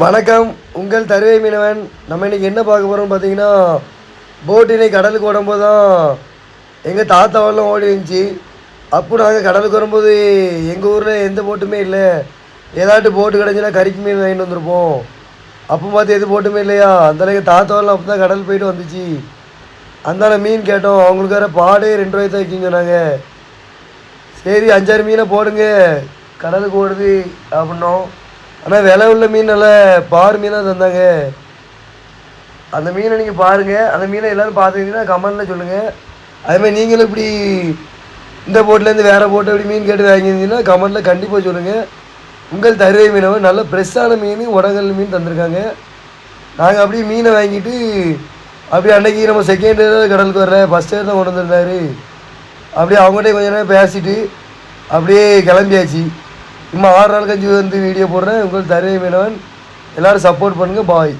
வணக்கம். உங்கள் தருவை மீனவன். நம்ம இன்னைக்கு என்ன பார்க்க போகிறோம் பார்த்தீங்கன்னா போட்டினை கடலுக்கு ஓடும்போது தான் எங்கள் தாத்தாவெல்லாம் ஓடி இருந்துச்சு. அப்போ நாங்கள் கடலுக்கு வரும்போது எங்கள் ஊரில் எந்த போட்டுமே இல்லை. ஏதாட்டு போட்டு கிடஞ்சுன்னா கறிக்கு மீன் வாங்கிட்டு வந்திருப்போம். அப்போ பார்த்து எது போட்டுமே இல்லையா? அந்தளவுக்கு தாத்தாவெல்லாம் அப்போ தான் கடல் போயிட்டு வந்துச்சு. அந்தால மீன் கேட்டோம். அவங்களுக்கு வேறு பாடே ரெண்டு ரூபாய் தான் வைக்கிங்க நாங்கள் சரி அஞ்சாறு மீனை போடுங்க. கடலுக்கு ஓடுது அப்படின்னோம். ஆனால் விலை உள்ள மீன் நல்லா பார் மீனாக தந்தாங்க. அந்த மீனை நீங்கள் பாருங்கள் அந்த மீனை எல்லோரும் பார்த்துக்கிட்டீங்கன்னா கமெண்டில் சொல்லுங்கள் அதேமாதிரி நீங்களும் இப்படி இந்த போட்டிலேருந்து வேறு போட்டு அப்படி மீன் கேட்டு வாங்கியிருந்தீங்கன்னா கமெண்டில் கண்டிப்பாக சொல்லுங்கள் உங்கள் தருவை மீனவன் நல்ல ஃப்ரெஷ்ஷான மீன் உடங்கல் மீன் தந்திருக்காங்க. நாங்கள் அப்படியே மீனை வாங்கிட்டு அப்படியே அன்னைக்கு நம்ம செகண்ட் இயர் கடலுக்கு வர்ற ஃபஸ்ட் இயர் தான் கொண்டு வந்திருந்தாரு. அப்படியே அவங்ககிட்ட கொஞ்ச நேரம் பேசிட்டு அப்படியே கிளம்பியாச்சு. சும்மா ஆறு நாள் கஞ்சி வந்து வீடியோ போடுறேன். உங்களுக்கு தருவை மீனவன் எல்லோரும் சப்போர்ட் பண்ணுங்கள் பாய்